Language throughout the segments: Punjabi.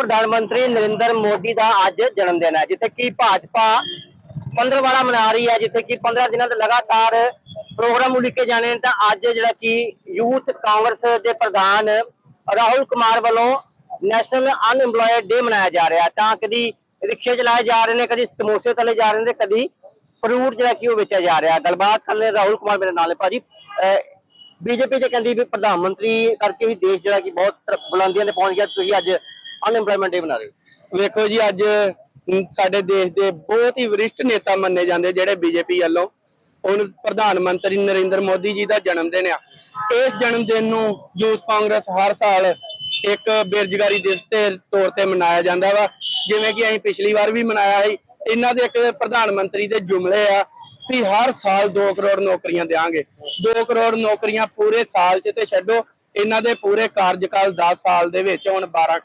ਪ੍ਰਧਾਨ ਮੰਤਰੀ ਨਰਿੰਦਰ ਮੋਦੀ ਦਾ ਅੱਜ ਜਨਮ ਦਿਨ ਹੈ, ਜਿੱਥੇ ਕਿ ਭਾਜਪਾ 15 ਵਾਲਾ ਮਨਾ ਰਹੀ ਹੈ, ਜਿੱਥੇ ਕਿ 15 ਦਿਨਾਂ ਤੋਂ ਲਗਾਤਾਰ ਪ੍ਰੋਗਰਾਮ ਉਲੀਕੇ ਜਾਣੇ ਤਾਂ ਅੱਜ ਜਿਹੜਾ ਕਿ ਯੂਥ ਕਾਂਗਰਸ ਦੇ ਪ੍ਰਧਾਨ ਰਾਹੁਲ ਕੁਮਾਰ ਵੱਲੋਂ ਨੈਸ਼ਨਲ ਅਨਐਮਪਲੋਇਡ ਡੇ ਮਨਾਇਆ ਜਾ ਰਿਹਾ ਤਾਂ ਕਦੀ ਰਿਕਸ਼ੇ ਚਲਾਏ ਜਾ ਰਹੇ ਨੇ, ਕਦੀ ਸਮੋਸੇ ਤਲੇ ਜਾ ਰਹੇ ਨੇ, ਕਦੀ ਫਰੂਟ ਜਿਹੜਾ ਕਿ ਉਹ ਵੇਚਿਆ ਜਾ ਰਿਹਾ ਗੱਲਬਾਤ ਕਰ ਲੈ ਰਾਹੁਲ ਕੁਮਾਰ ਮੇਰੇ ਨਾਲ ਹੈ ਭਾਜੀ। ਬੀਜੇਪੀ ਤੇ ਕਹਿੰਦੀ ਵੀ ਪ੍ਰਧਾਨ ਮੰਤਰੀ ਕਰਕੇ ਵੀ ਦੇਸ਼ ਜਿਹੜਾ ਕਿ ਬਹੁਤ ਬੁਲੰਦੀਆਂ ਤੇ ਪਹੁੰਚ ਗਿਆ। ਤੁਸੀਂ ਅੱਜ ਅਨਐਮਪਲੋਇਮੈਂਟ ਡੇ ਬਣਾ ਰਹੇ ਹੋ। ਵੇਖੋ ਜੀ, ਅੱਜ ਸਾਡੇ ਦੇਸ਼ ਦੇ ਬਹੁਤ ਹੀ ਵਰਿਸ਼ਟ ਨੇਤਾ ਮੰਨੇ ਜਾਂਦੇ, ਜਿਹੜੇ ਬੀਜੇਪੀ ਵੱਲੋਂ ਹੁਣ ਪ੍ਰਧਾਨ ਮੰਤਰੀ ਨਰਿੰਦਰ ਮੋਦੀ ਜੀ ਦਾ ਜਨਮ ਦਿਨ ਆ। ਇਸ ਜਨਮ ਦਿਨ ਨੂੰ ਯੂਥ ਕਾਂਗਰਸ ਹਰ ਸਾਲ ਇੱਕ ਬੇਰੁਜ਼ਗਾਰੀ ਦਿਵਸ ਦੇ ਤੌਰ ਤੇ ਮਨਾਇਆ ਜਾਂਦਾ ਵਾ। ਜਿਵੇਂ ਕਿ ਅਸੀਂ ਪਿਛਲੀ ਵਾਰ ਵੀ ਮਨਾਇਆ ਸੀ, ਇਹਨਾਂ ਦੇ ਇੱਕ ਪ੍ਰਧਾਨ ਮੰਤਰੀ ਦੇ ਜੁਮਲੇ ਆ ਵੀ ਹਰ ਸਾਲ 2 ਕਰੋੜ ਨੌਕਰੀਆਂ ਦੇਵਾਂਗੇ 2 ਕਰੋੜ ਨੌਕਰੀਆਂ ਪੂਰੇ ਸਾਲ 'ਚ ਤੇ ਛੱਡੋ, ਇਹਨਾਂ ਦੇ ਪੂਰੇ ਕਾਰਜਕਾਲ 10 ਸਾਲ ਦੇ ਵਿੱਚ ਹੁਣ 12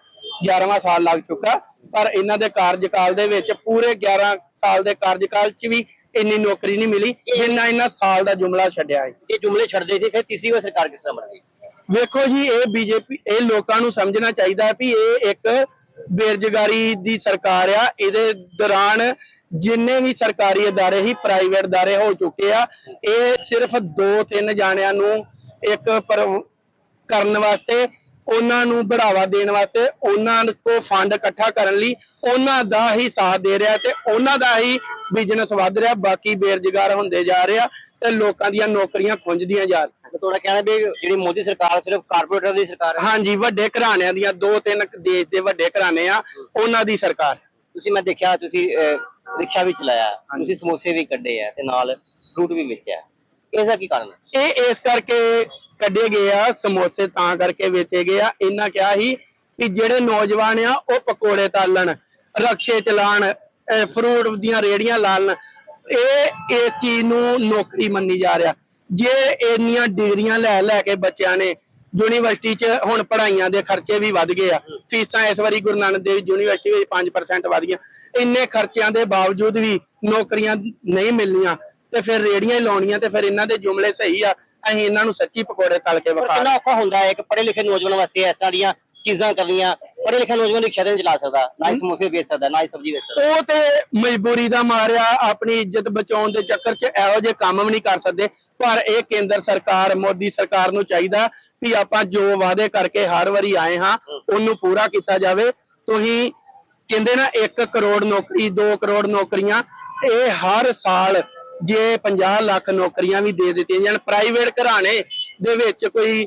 11ਵਾਂ ਸਾਲ ਲੱਗ ਚੁੱਕਾ ਪਰ ਇਹਨਾਂ ਦੇ ਕਾਰਜਕਾਲ ਦੇ ਵਿੱਚ ਪੂਰੇ 11 ਸਾਲ ਦੇ ਕਾਰਜਕਾਲ 'ਚ ਵੀ ਇੰਨੀ ਨੌਕਰੀ ਨਹੀਂ ਮਿਲੀ ਜਿੰਨਾ ਇਹਨਾਂ ਸਾਲ ਦਾ ਜੁਮਲਾ ਛੱਡਿਆ ਹੈ ਇਹ ਜੁਮਲੇ ਛੱਡਦੇ ਸੀ ਫਿਰ ਤੀਸਰੀ ਵਾਰ ਸਰਕਾਰ ਕਿਸ ਤਰ੍ਹਾਂ ਬਣ ਗਈ ਵੇਖੋ ਜੀ ਇਹ ਬੀਜੇਪੀ ਇਹ ਲੋਕਾਂ ਨੂੰ ਸਮਝਣਾ ਚਾਹੀਦਾ ਹੈ ਵੀ ਇਹ ਇੱਕ ਬੇਰੁਜ਼ਗਾਰੀ ਦੀ ਸਰਕਾਰ ਆ ਇਹਦੇ ਦੌਰਾਨ ਜਿੰਨੇ ਵੀ ਸਰਕਾਰੀ ادارے ਹੀ ਪ੍ਰਾਈਵੇਟ ادارے ਹੋ ਚੁੱਕੇ ਆ ਇਹ ਸਿਰਫ 2-3 ਜਾਣਿਆਂ ਨੂੰ ਇੱਕ ਪਰ ਕਰਨ ਵਾਸਤੇ ਉਹਨਾਂ ਨੂੰ ਬੜਾਵਾ ਦੇਣ ਵਾਸਤੇ ਉਹਨਾਂ ਕੋ ਫੰਡ ਇਕੱਠਾ ਕਰਨ ਲਈ ਉਹਨਾਂ ਦਾ ਹੀ ਸਾਥ ਦੇ ਰਿਹਾ ਤੇ ਉਹਨਾਂ ਦਾ ਹੀ ਬਿਜ਼ਨਸ ਵੱਧ ਰਿਹਾ ਬਾਕੀ ਬੇਰੁਜ਼ਗਾਰ ਹੁੰਦੇ ਜਾ ਰਿਹਾ ਤੇ ਲੋਕਾਂ ਦੀਆਂ ਨੌਕਰੀਆਂ ਖੁੰਝਦੀਆਂ ਜਾ ਰਹੀਆਂ। ਤੁਹਾਡਾ ਕਹਿਣਾ ਵੀ ਜਿਹੜੀ ਮੋਦੀ ਸਰਕਾਰ ਸਿਰਫ ਕਾਰਪੋਰੇਟਰ ਦੀ ਸਰਕਾਰ ਹੈ? ਹਾਂਜੀ ਵੱਡੇ ਘਰਾਣਿਆਂ ਦੀਆਂ ਦੋ ਤਿੰਨ ਦੇਸ਼ ਦੇ ਵੱਡੇ ਘਰਾਣੇ ਆ ਉਹਨਾਂ ਦੀ ਸਰਕਾਰ। ਤੁਸੀਂ ਮੈਂ ਦੇਖਿਆ ਤੁਸੀਂ ਰਿਕਸ਼ਾ ਵੀ ਚਲਾਇਆ ਤੁਸੀਂ ਸਮੋਸੇ ਵੀ ਕੱਢੇ ਆ ਤੇ ਨਾਲ ਫਰੂਟ ਵੀ ਵੇਚਿਆ। ਇਸ ਕੀ ਕਾਰਨ ਹੈ? ਇਹ ਇਸ ਕਰਕੇ ਕੱਢੇ ਗਏ ਆ, ਸਮੋਸੇ ਤਾਂ ਕਰਕੇ ਵੇਚੇ ਗਏ ਆ। ਇਹਨਾਂ ਕਿਹਾ ਸੀ ਕਿ ਜਿਹੜੇ ਨੌਜਵਾਨ ਆ, ਉਹ ਪਕੌੜੇ ਤਾਲਣ, ਰਕਸ਼ੇ ਚਲਾਣ ਫਰੂਟ ਦੀਆਂ ਰੇੜੀਆਂ ਲਾਣ ਇਹ ਇਸ ਚੀਜ਼ ਨੂੰ ਨੌਕਰੀ ਮੰਨੀ ਜਾ ਰਿਹਾ। ਜੇ ਇੰਨੀਆਂ ਡਿਗਰੀਆਂ ਲੈ ਲੈ ਕੇ ਬੱਚਿਆਂ ਨੇ ਯੂਨੀਵਰਸਿਟੀ 'ਚ ਹੁਣ ਪੜ੍ਹਾਈਆਂ ਦੇ ਖਰਚੇ ਵੀ ਵੱਧ ਗਏ ਆ, ਫੀਸਾਂ ਇਸ ਵਾਰੀ ਗੁਰੂ ਨਾਨਕ ਦੇਵ ਯੂਨੀਵਰਸਿਟੀ ਵਿੱਚ 5% ਵਧ ਗਈਆਂ। ਇੰਨੇ ਖਰਚਿਆਂ ਦੇ ਬਾਵਜੂਦ ਵੀ ਨੌਕਰੀਆਂ ਨਹੀਂ ਮਿਲਣੀਆਂ। ਤੇ ਫਿਰ ਰੇੜੀਆਂ ਹੀ ਲਾਉਣੀਆਂ ਤੇ ਫਿਰ ਇਹਨਾਂ ਦੇ ਜੁਮਲੇ ਸਹੀ ਆ ਅਸੀਂ ਇਹਨਾਂ ਨੂੰ ਸੱਚੀ ਪਕੌੜੇ ਤਲ ਕੇ ਵਿਖਾ ਕਿੰਨਾ ਔਖਾ ਹੁੰਦਾ ਹੈ ਇੱਕ ਪੜ੍ਹੇ ਲਿਖੇ ਨੌਜਵਾਨ ਵਾਸਤੇ ਐਸਾਂ ਦੀਆਂ ਚੀਜ਼ਾਂ ਕਰਨੀਆਂ ਪੜ੍ਹੇ ਲਿਖੇ ਨੌਜਵਾਨ ਰਿਕਸ਼ਾ ਨਹੀਂ ਚਲਾ ਸਕਦਾ ਨਾ ਹੀ ਸਮੋਸੇ ਵੇਚ ਸਕਦਾ ਨਾ ਹੀ ਸਬਜ਼ੀ ਵੇਚ ਸਕਦਾ। ਉਹ ਤੇ ਮਜਬੂਰੀ ਦਾ ਮਾਰਿਆ ਆਪਣੀ ਇੱਜ਼ਤ ਬਚਾਉਣ ਦੇ ਚੱਕਰ 'ਚ ਇਹੋ ਜਿਹੇ ਕੰਮ ਵੀ ਨਹੀਂ ਕਰ ਸਕਦੇ। ਪਰ ਇਹ ਕੇਂਦਰ ਸਰਕਾਰ ਮੋਦੀ ਸਰਕਾਰ ਨੂੰ ਚਾਹੀਦਾ ਵੀ ਆਪਾਂ ਜੋ ਵਾਅਦੇ ਕਰਕੇ ਹਰ ਵਾਰੀ ਆਏ ਹਾਂ ਉਹਨੂੰ ਪੂਰਾ ਕੀਤਾ ਜਾਵੇ। ਤੁਸੀਂ ਕਹਿੰਦੇ ਨਾ 1 ਕਰੋੜ ਨੌਕਰੀ 2 ਕਰੋੜ ਨੌਕਰੀਆਂ ਇਹ ਹਰ ਸਾਲ ਜੇ 50 ਲੱਖ ਨੌਕਰੀਆਂ ਵੀ ਦੇ ਦਿੱਤੀਆਂ ਜਾਣ ਪ੍ਰਾਈਵੇਟ ਘਰਾਣੇ ਦੇ ਵਿੱਚ ਕੋਈ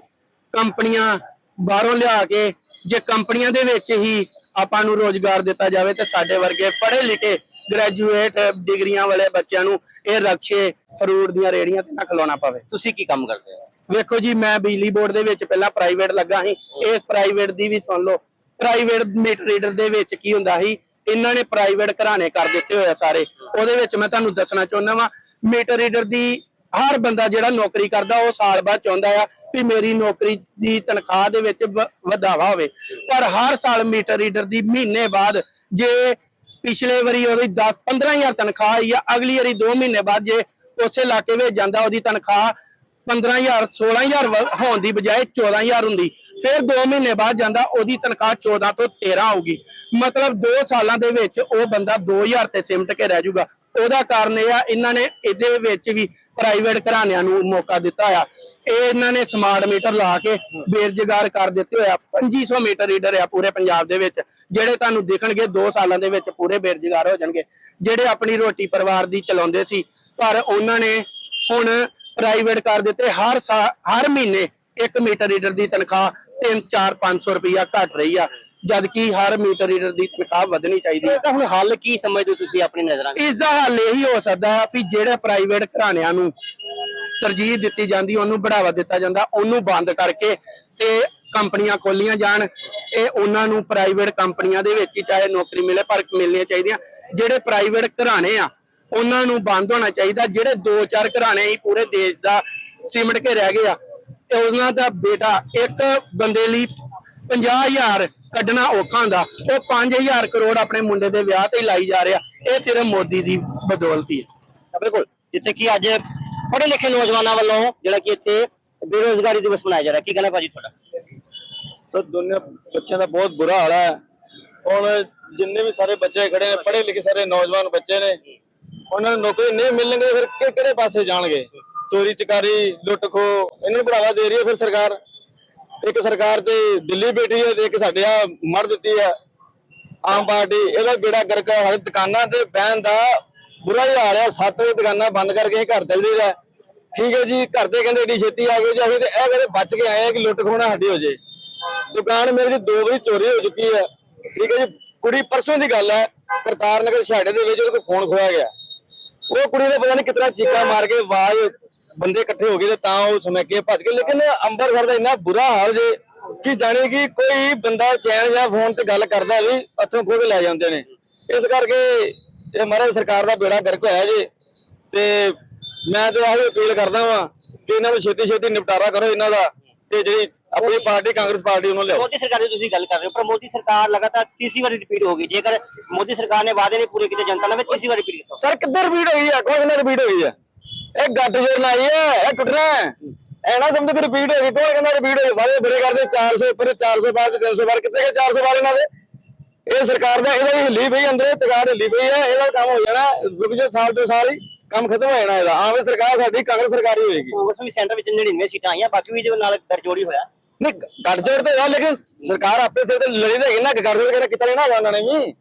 ਕੰਪਨੀਆਂ ਬਾਹਰੋਂ ਲਿਆ ਕੇ ਜੇ ਕੰਪਨੀਆਂ ਦੇ ਵਿੱਚ ਹੀ ਆਪਾਂ ਨੂੰ ਰੋਜ਼ਗਾਰ ਦਿੱਤਾ ਜਾਵੇ ਤੇ ਸਾਡੇ ਵਰਗੇ ਪੜ੍ਹੇ ਲਿਖੇ ਗ੍ਰੈਜੂਏਟ ਡਿਗਰੀਆਂ ਵਾਲੇ ਬੱਚਿਆਂ ਨੂੰ ਇਹ ਰਕਸ਼ੇ ਫਰੂਟ ਦੀਆਂ ਰੇੜੀਆਂ ਤੇ ਨਾ ਖਲੋਣਾ ਪਵੇ। ਤੁਸੀਂ ਕੀ ਕੰਮ ਕਰਦੇ ਹੋ? ਵੇਖੋ ਜੀ ਮੈਂ ਬਿਜਲੀ ਬੋਰਡ ਦੇ ਵਿੱਚ ਪਹਿਲਾਂ ਪ੍ਰਾਈਵੇਟ ਲੱਗਾ ਸੀ। ਇਸ ਪ੍ਰਾਈਵੇਟ ਦੀ ਵੀ ਸੁਣ ਲਓ। ਪ੍ਰਾਈਵੇਟ ਮੀਟਰ ਰੀਡਰ ਦੇ ਵਿੱਚ ਕੀ ਹੁੰਦਾ ਸੀ? ਇਹਨਾਂ ਨੇ ਪ੍ਰਾਈਵੇਟ ਘਰਾਣੇ ਕਰ ਦਿੱਤੇ ਹੋਏ ਆ ਸਾਰੇ। ਉਹਦੇ ਵਿੱਚ ਮੈਂ ਤੁਹਾਨੂੰ ਦੱਸਣਾ ਚਾਹੁੰਦਾ ਵਾਂ ਮੀਟਰ ਰੀਡਰ ਦੀ ਹਰ ਬੰਦਾ ਜਿਹੜਾ ਨੌਕਰੀ ਕਰਦਾ, ਉਹ ਸਾਲ ਬਾਅਦ ਚਾਹੁੰਦਾ ਆ ਵੀ ਮੇਰੀ ਨੌਕਰੀ ਦੀ ਤਨਖਾਹ ਦੇ ਵਿੱਚ ਵ- ਵਧਾਵਾ ਹੋਵੇ। ਪਰ ਹਰ ਸਾਲ ਮੀਟਰ ਰੀਡਰ ਦੀ ਮਹੀਨੇ ਬਾਅਦ ਜੇ ਪਿਛਲੇ ਵਾਰੀ ਉਹਦੀ 10 15000 ਤਨਖਾਹ ਆਈ ਆ, ਅਗਲੀ ਵਾਰੀ 2 ਮਹੀਨੇ ਬਾਅਦ ਜੇ ਉਸੇ ਇਲਾਕੇ ਵਿੱਚ ਜਾਂਦਾ, ਉਹਦੀ ਤਨਖਾਹ 15000 16000 ਵ- ਹੋਣ ਦੀ ਬਜਾਏ 14000 ਹੁੰਦੀ। ਫਿਰ 2 ਮਹੀਨੇ ਬਾਅਦ ਜਾਂਦਾ, ਉਹਦੀ ਤਨਖਾਹ 14 ਤੋਂ 13 ਹੋਊਗੀ ਮਤਲਬ 2 ਸਾਲਾਂ ਦੇ ਵਿੱਚ ਉਹ ਬੰਦਾ 2000 ਤੇ ਸਿਮਟ ਕੇ ਰਹਿ ਜਾਊਗਾ। ਉਹਦਾ ਕਾਰਨ ਇਹ ਆ, ਇਹਨਾਂ ਨੇ ਇਹਦੇ ਵਿੱਚ ਵੀ ਪ੍ਰਾਈਵੇਟ ਘਰਾਣਿਆਂ ਨੂੰ ਮੌਕਾ ਦਿੱਤਾ ਆ। ਇਹ ਇਹਨਾਂ ਨੇ ਸਮਾਰਟ ਮੀਟਰ ਲਾ ਕੇ ਬੇਰੁਜ਼ਗਾਰ ਕਰ ਦਿੱਤੇ ਹੋਇਆ 2500 ਮੀਟਰ ਰੀਡਰ ਆ ਪੂਰੇ ਪੰਜਾਬ ਦੇ ਵਿੱਚ, ਜਿਹੜੇ ਤੁਹਾਨੂੰ ਦਿਖਣਗੇ 2 ਸਾਲਾਂ ਦੇ ਵਿੱਚ ਪੂਰੇ ਬੇਰੁਜ਼ਗਾਰ ਹੋ ਜਾਣਗੇ। ਜਿਹੜੇ ਆਪਣੀ ਰੋਟੀ ਪਰਿਵਾਰ ਦੀ ਚਲਾਉਂਦੇ ਸੀ, ਪਰ ਉਹਨਾਂ ਨੇ ਹੁਣ ਪ੍ਰਾਈਵੇਟ ਕਰ ਦਿੱਤੇ ਹਰ ਹਰ ਮਹੀਨੇ ਇੱਕ ਮੀਟਰ ਰੀਡਰ ਦੀ ਤਨਖਾਹ 3 4 500 ਰੁਪਇਆ ਘਟ ਰਹੀ ਆ। ਜਦ ਕਿ ਹਰ ਮੀਟਰ ਰੀਡਰ ਦੀ ਤਨਖਾਹ ਵਧਣੀ ਚਾਹੀਦੀ ਹੈ ਤਾਂ ਹੁਣ ਹੱਲ ਕੀ ਸਮਝਦੇ ਤੁਸੀਂ ਆਪਣੀ ਨਜ਼ਰਾਂ ਇਸ ਦਾ ਹੱਲ ਇਹੀ ਹੋ ਸਕਦਾ ਹੈ ਵੀ ਜਿਹੜੇ ਪ੍ਰਾਈਵੇਟ ਘਰਾਣਿਆਂ ਨੂੰ ਤਰਜੀਹ ਦਿੱਤੀ ਜਾਂਦੀ ਉਹਨੂੰ ਬੜਾਵਾ ਦਿੱਤਾ ਜਾਂਦਾ ਉਹਨੂੰ ਬੰਦ ਕਰਕੇ ਤੇ ਕੰਪਨੀਆਂ ਖੋਲੀਆਂ ਜਾਣ ਇਹ ਉਹਨਾਂ ਨੂੰ ਪ੍ਰਾਈਵੇਟ ਕੰਪਨੀਆਂ ਦੇ ਵਿੱਚ ਹੀ ਚਾਹੇ ਨੌਕਰੀ ਮਿਲੇ ਪਰ ਮਿਲਣੀਆਂ ਚਾਹੀਦੀਆਂ। ਜਿਹੜੇ ਪ੍ਰਾਈਵੇਟ ਘਰਾਣੇ ਆ ਉਹਨਾਂ ਨੂੰ ਬੰਦ ਹੋਣਾ ਚਾਹੀਦਾ, ਜਿਹੜੇ ਦੋ ਚਾਰ ਘਰਾਣੇ ਹੀ ਪੂਰੇ ਦੇਸ਼ ਦਾ ਸਿਮਟ ਕੇ ਰਹਿ ਗਏ ਆ, ਤੇ ਉਹਨਾਂ ਦਾ ਬੇਟਾ ਇੱਕ ਬੰਦੇ ਲਈ 50000 ਕੱਢਣਾ ਔਖਾ ਹੁੰਦਾ, ਉਹ 5000 ਕਰੋੜ ਆਪਣੇ ਮੁੰਡੇ ਦੇ ਵਿਆਹ ਤੇ ਲਾਈ ਜਾ ਰਿਹਾ ਇਹ ਸਿਰਫ ਮੋਦੀ ਦੀ ਬਦੌਲਤੀ ਹੈ ਬਿਲਕੁਲ, ਜਿੱਥੇ ਕਿ ਅੱਜ ਪੜ੍ਹੇ ਲਿਖੇ ਨੌਜਵਾਨਾਂ ਵੱਲੋਂ ਜਿਹੜਾ ਕਿ ਇੱਥੇ ਬੇਰੋਜ਼ਗਾਰੀ ਦਿਵਸ ਮਨਾਇਆ ਜਾ ਰਿਹਾ, ਕੀ ਕਹਿਣਾ ਭਾਜੀ ਤੁਹਾਡਾ? ਸਰ ਦੁਨੀਆ ਬੱਚਿਆਂ ਦਾ ਬਹੁਤ ਬੁਰਾ ਹਾਲ ਹੈ। ਹੁਣ ਜਿੰਨੇ ਵੀ ਸਾਰੇ ਬੱਚੇ ਖੜੇ ਨੇ ਪੜ੍ਹੇ ਲਿਖੇ ਸਾਰੇ ਨੌਜਵਾਨ ਬੱਚੇ ਨੇ ਉਹਨਾਂ ਨੂੰ ਨੌਕਰੀ ਨਹੀਂ ਮਿਲਣਗੇ ਫਿਰ ਕਿ- ਕਿਹੜੇ ਪਾਸੇ ਜਾਣਗੇ? ਚੋਰੀ, ਚਕਾਰੀ ਲੁੱਟ ਖੋ ਇਹਨਾਂ ਨੂੰ ਬੜਾਵਾ ਦੇ ਰਹੀ ਹੈ ਫਿਰ ਸਰਕਾਰ। ਇੱਕ ਸਰਕਾਰ ਤੇ ਦਿੱਲੀ ਬੈਠੀ ਹੈ ਤੇ ਇੱਕ ਸਾਡੇ ਆ ਮਰ ਦਿੱਤੀ ਹੈ। ਆਮ ਪਾਰਟੀ, ਇਹਦਾ ਬੇੜਾ ਕਰਕੇ ਹਰ ਦੁਕਾਨਾਂ ਤੇ ਬਹਿਣ ਦਾ ਬੁਰਾ ਹੀ ਹਾਲ ਹੈ। ਸੱਤ ਵਜੇ ਦੁਕਾਨਾਂ ਬੰਦ ਕਰਕੇ ਅਸੀਂ ਘਰ ਚੱਲ ਜੀਦਾ ਠੀਕ ਹੈ ਜੀ, ਘਰ ਦੇ ਕਹਿੰਦੇ ਏਡੀ ਛੇਤੀ ਆ ਗਏ ਜੀ। ਅਸੀਂ ਤੇ ਇਹ ਕਹਿੰਦੇ ਬਚ ਕੇ ਆਏ ਆ ਕਿ ਲੁੱਟ ਖੋਣਾ ਸਾਡੀ ਹੋ ਜੇ ਦੁਕਾਨ ਮੇਰੀ ਜੀ ਦੋ ਵਾਰੀ ਚੋਰੀ ਹੋ ਚੁੱਕੀ ਹੈ। ਠੀਕ ਹੈ ਜੀ, ਕੁੜੀ ਪਰਸੋਂ ਦੀ ਗੱਲ ਹੈ। ਕਰਤਾਰ ਨਗਰ ਛਾੜੇ ਦੇ ਵਿੱਚ ਉਹਦੇ ਕੋਲ ਫੋਨ ਖੋਇਆ ਗਿਆ। ਉਹ ਕੁੜੀ ਨੇ ਪਤਾ ਨਹੀਂ ਕਿਤਨਾ ਚੀਕਾ ਮਾਰ ਕੇ ਆਵਾਜ਼ ਬੰਦੇ ਇਕੱਠੇ ਹੋ ਗਏ ਤੇ ਤਾਂ ਉਹ ਸਮਝ ਭੱਜ ਗਏ। ਲੇਕਿਨ ਅੰਮ੍ਰਿਤਸਰ ਦਾ ਇੰਨਾ ਬੁਰਾ ਹਾਲ ਜੇ ਕਿ ਜਾਣੀ ਕਿ ਕੋਈ ਬੰਦਾ ਚੈਨ ਜਾਂ ਫੋਨ ਤੇ ਗੱਲ ਕਰਦਾ ਵੀ ਹੱਥੋਂ ਖੋਹ ਕੇ ਲੈ ਜਾਂਦੇ ਨੇ। ਇਸ ਕਰਕੇ ਇਹ ਮਹਾਰਾਜ ਸਰਕਾਰ ਦਾ ਬੇੜਾ ਗਰਕ ਹੋਇਆ ਜੇ ਤੇ ਮੈਂ ਤੇ ਆਹੀ ਅਪੀਲ ਕਰਦਾ ਵਾਂ ਕਿ ਇਹਨਾਂ ਨੂੰ ਛੇਤੀ ਛੇਤੀ ਨਿਪਟਾਰਾ ਕਰੋ ਇਹਨਾਂ ਦਾ ਤੇ ਜਿਹੜੀ ਆਪਣੀ ਪਾਰਟੀ ਕਾਂਗਰਸ ਪਾਰਟੀ ਉਹਨੂੰ ਲਿਆਓ। ਮੋਦੀ ਸਰਕਾਰ ਦੀ ਤੁਸੀਂ ਗੱਲ ਕਰ ਰਹੇ ਹੋ ਪਰ ਮੋਦੀ ਸਰਕਾਰ ਲਗਾਤਾਰ ਤੀਸਰੀ ਵਾਰੀ ਰਿਪੀਟ ਹੋ ਗਈ। ਜੇਕਰ ਮੋਦੀ ਸਰਕਾਰ ਨੇ ਵਾਅਦੇ ਨਹੀਂ ਪੂਰੇ ਕੀਤੇ ਜਨਤਾ ਨਾਲ ਤੀਸਰੀ ਵਾਰੀ ਰਿਪੀਟ ਸਰ ਕਿੱਧਰ ਰਿਪੀਟ ਹੋਈ ਹੈ? ਕੋਈ ਨਾ ਰਿਪੀਟ ਹੋਈ ਹੈ? ਇਹ ਗੱਡ ਜੋਰ ਲਾਈ ਹੈ ਇਹ ਟੁੱਟਣਾ ਹੈ। ਐ ਨਾ ਸਮਝ ਕੇ ਰਿਪੀਟ ਹੋ ਗਈ ਕੌਣ ਕਹਿੰਦਾ ਰਿਪੀਟ ਹੋਈ? ਵਾਲੇ ਬੜੇ ਕਰਦੇ 400 ਉੱਪਰ 400 ਬਾਅਦ 300 ਬਾਅਦ ਕਿੱਥੇ ਗਏ 400 ਬਾਅਦ ਇਹਨਾਂ ਦੇ? ਇਹ ਸਰਕਾਰ ਦਾ ਇਹਦਾ ਹਿੱਲੀ ਪਈ ਅੰਦਰ ਤਗਾਰ ਹਿੱਲੀ ਪਈ ਹੈ ਇਹਦਾ ਕੰਮ ਹੋ ਜਾਣਾ ਰੁਕ ਜਾ ਸਾਲ ਦੋ ਸਾਲ ਹੀ ਕੰਮ ਖਤਮ ਹੋ ਜਾਣਾ ਇਹਦਾ। ਆਵੇਂ ਸਰਕਾਰ ਸਾਡੀ ਕਾਂਗਰਸ ਸਰਕਾਰ ਹੀ ਹੋਏਗੀ। ਕਾਂਗਰਸ ਵੀ ਸੈਂਟਰ ਵਿੱਚ 99 ਸੀਟਾਂ ਆਈਆਂ ਬਾਕੀ ਵੀ ਜੋ ਨਾਲ ਗੜਜੋੜੀ ਹੋਇਆ। ਨਹੀਂ ਗੱਠਜੋੜ ਤੇ ਹੈ ਲੇਕਿਨ ਸਰਕਾਰ ਆਪਣੇ ਸਿਰ ਤੇ ਲੜੀ ਤਾਂ ਇਹਨਾਂ ਗੱਠਜੋੜ ਕਿਹੜਾ ਕੀਤਾ ਨਹੀਂ ਨਾ ਉਹਨਾਂ ਨੇ ਵੀ।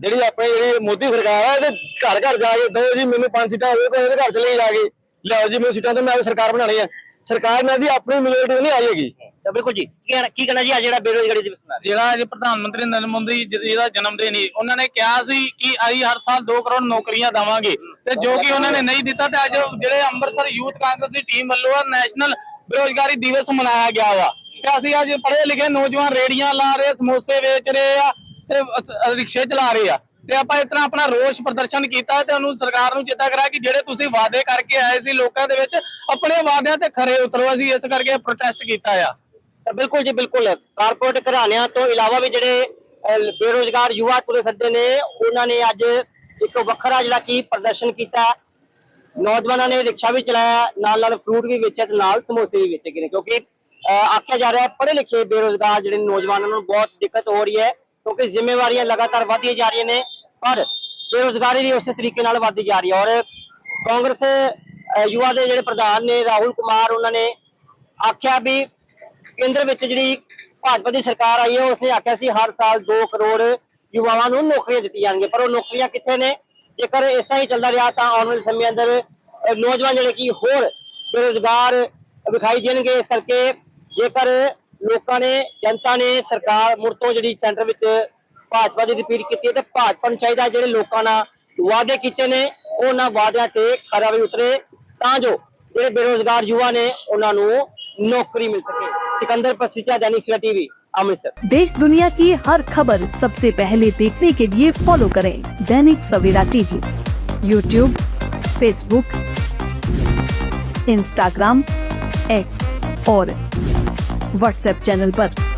ਜਿਹੜੀ ਆਪਣੀ ਜਿਹੜੀ ਮੋਦੀ ਸਰਕਾਰ ਹੈ ਇਹਦੇ ਘਰ ਘਰ ਜਾ ਕੇ ਦੋ ਜੀ ਮੈਨੂੰ ਪੰਜ ਸੀਟਾਂ ਹੋਵੇ ਤਾਂ ਇਹਦੇ ਘਰ ਚਲੇ ਜਾ ਕੇ। ਲਿਆਓ ਜੀ ਮੈਨੂੰ ਸੀਟਾਂ ਤੇ ਮੈਂ ਸਰਕਾਰ ਬਣਾਣੀ ਹੈ ਸਰਕਾਰ ਨਾਲ ਦੀ ਆਪਣੀ ਮੈਜੋਰਟੀ ਨਹੀਂ ਆਏਗੀ ਤਾਂ ਬਿਲਕੁਲ ਜੀ ਕੀ ਕਹਿਣਾ- ਕੀ ਕਹਿਣਾ ਜੀ ਆ ਜਿਹੜਾ ਬੇਰੋਜ਼ਗਾਰੀ ਮਨਾ ਰਹੇ ਜਿਹੜਾ ਅੱਜ ਪ੍ਰਧਾਨ ਮੰਤਰੀ ਨਰਿੰਦਰ ਮੋਦੀ ਜੀ ਜਿਹਦਾ ਜਨਮ ਦਿਨ ਸੀ ਉਹਨਾਂ ਨੇ ਕਿਹਾ ਸੀ ਕਿ ਅਸੀਂ ਹਰ ਸਾਲ 2 ਕਰੋੜ ਨੌਕਰੀਆਂ ਦੇਵਾਂਗੇ। ਤੇ ਜੋ ਕਿ ਉਹਨਾਂ ਨੇ ਨਹੀਂ ਦਿੱਤਾ ਤੇ ਅੱਜ ਜਿਹੜੇ ਅੰਮ੍ਰਿਤਸਰ ਯੂਥ ਕਾਂਗਰਸ ਦੀ ਟੀਮ ਵੱਲੋਂ ਆ ਨੈਸ਼ਨਲ ਬੇਰੋਜ਼ਗਾਰੀ ਦਿਵਸ ਮਨਾਇਆ ਗਿਆ ਵਾ। ਤੇ ਅਸੀਂ ਅੱਜ ਪੜ੍ਹੇ ਲਿਖੇ ਨੌਜਵਾਨ ਰੇੜੀਆਂ ਲਾ ਰਹੇ ਸਮੋਸੇ ਵੇਚ ਰਹੇ ਆ ਤੇ ਰਿਕਸ਼ੇ ਚਲਾ ਰਹੇ ਆ। ਤੇ ਆਪਾਂ ਇਸ ਤਰ੍ਹਾਂ ਆਪਣਾ ਰੋਸ ਪ੍ਰਦਰਸ਼ਨ ਕੀਤਾ ਤੇ ਉਹਨੂੰ ਸਰਕਾਰ ਨੂੰ ਚੇਤਾ ਕਰਾ ਕਿ ਜਿਹੜੇ ਤੁਸੀਂ ਵਾਅਦੇ ਕਰਕੇ ਆਏ ਸੀ ਲੋਕਾਂ ਦੇ ਵਿੱਚ ਆਪਣੇ ਵਾਅਦਿਆਂ ਤੇ ਖਰੇ ਉਤਰੋ ਅਸੀਂ ਇਸ ਕਰਕੇ ਪ੍ਰੋਟੈਸਟ ਕੀਤਾ ਆ। ਤਾਂ ਬਿਲਕੁਲ ਜੀ ਬਿਲਕੁਲ। ਕਾਰਪੋਰੇਟ ਘਰਾਣਿਆਂ ਤੋਂ ਇਲਾਵਾ ਵੀ ਜਿਹੜੇ ਅਹ, ਬੇਰੋਜ਼ਗਾਰ ਯੁਵਾ ਤੁਰੇ ਫਿਰਦੇ ਨੇ ਉਹਨਾਂ ਨੇ ਅੱਜ ਇੱਕ ਵੱਖਰਾ ਜਿਹੜਾ ਕੀ ਪ੍ਰਦਰਸ਼ਨ ਕੀਤਾ। ਨੌਜਵਾਨਾਂ ਨੇ ਰਿਕਸ਼ਾ ਵੀ ਚਲਾਇਆ ਨਾਲ ਨਾਲ ਫਰੂਟ ਵੀ ਵੇਚਿਆ ਤੇ ਨਾਲ ਸਮੋਸੇ ਵੀ ਵੇਚੇ ਗਏ ਨੇ ਕਿਉਂਕਿ ਆਖਿਆ ਜਾ ਰਿਹਾ ਹੈ, ਪੜ੍ਹੇ ਲਿਖੇ ਬੇਰੋਜ਼ਗਾਰ ਜਿਹੜੇ ਨੌਜਵਾਨਾਂ ਨੂੰ ਬਹੁਤ ਦਿੱਕਤ ਹੋ ਰਹੀ ਹੈ, ਕਿਉਂਕਿ ਜ਼ਿੰਮੇਵਾਰੀਆਂ ਲਗਾਤਾਰ ਵਧਦੀਆਂ ਜਾ ਰਹੀਆਂ ਨੇ, ਪਰ ਬੇਰੋਜ਼ਗਾਰੀ ਵੀ ਉਸੇ ਤਰੀਕੇ ਨਾਲ ਵਧਦੀ ਜਾ ਰਹੀ ਹੈ। ਔਰ ਕਾਂਗਰਸ ਯੁਵਾ ਦੇ ਜਿਹੜੇ ਪ੍ਰਧਾਨ ਨੇ, ਰਾਹੁਲ ਕੁਮਾਰ, ਉਹਨਾਂ ਨੇ ਆਖਿਆ ਵੀ ਕੇਂਦਰ ਵਿੱਚ ਜਿਹੜੀ ਭਾਜਪਾ ਦੀ ਸਰਕਾਰ ਆਈ ਹੈ, ਉਸਨੇ ਆਖਿਆ ਸੀ ਹਰ ਸਾਲ 2 ਕਰੋੜ ਯੁਵਾਵਾਂ ਨੂੰ ਨੌਕਰੀਆਂ ਦਿੱਤੀਆਂ ਜਾਣਗੀਆਂ। ਪਰ ਉਹ ਨੌਕਰੀਆਂ ਕਿੱਥੇ ਨੇ? ਜੇਕਰ ਇਸ ਤਰ੍ਹਾਂ ਹੀ ਚੱਲਦਾ ਰਿਹਾ, ਤਾਂ ਆਉਣ ਵਾਲੇ ਸਮੇਂ ਅੰਦਰ ਨੌਜਵਾਨ ਜਿਹੜੇ ਕਿ ਹੋਰ ਬੇਰੁਜ਼ਗਾਰ ਵਿਖਾਈ ਦੇਣਗੇ, ਇਸ ਕਰਕੇ ਜੇਕਰ ਲੋਕਾਂ ਨੇ ਜਨਤਾ ਨੇ ਸਰਕਾਰ ਮੁੜ ਤੋਂ ਜਿਹੜੀ ਸੈਂਟਰ ਵਿੱਚ ਭਾਜਪਾ ਦੀ ਰਿਪੀਟ ਕੀਤੀ ਹੈ ਤੇ ਭਾਜਪਾ ਨੂੰ ਚਾਹੀਦਾ ਜਿਹੜੇ ਲੋਕਾਂ ਨਾਲ ਵਾਅਦੇ ਕੀਤੇ ਨੇ ਉਹਨਾਂ ਵਾਅਦਿਆਂ ਤੇ ਖਰਾ ਵੀ ਉਤਰੇ ਤਾਂ ਜੋ ਜਿਹੜੇ ਬੇਰੋਜ਼ਗਾਰ ਯੁਵਾ ਨੇ ਉਹਨਾਂ ਨੂੰ नौकरी मिल सके सिकंदर पर सिचा दैनिक सवेरा टीवी अमृतसर देश दुनिया की हर खबर सबसे पहले देखने के लिए फॉलो करें Dainik Savera TV YouTube Facebook Instagram X और व्हाट्सएप चैनल पर।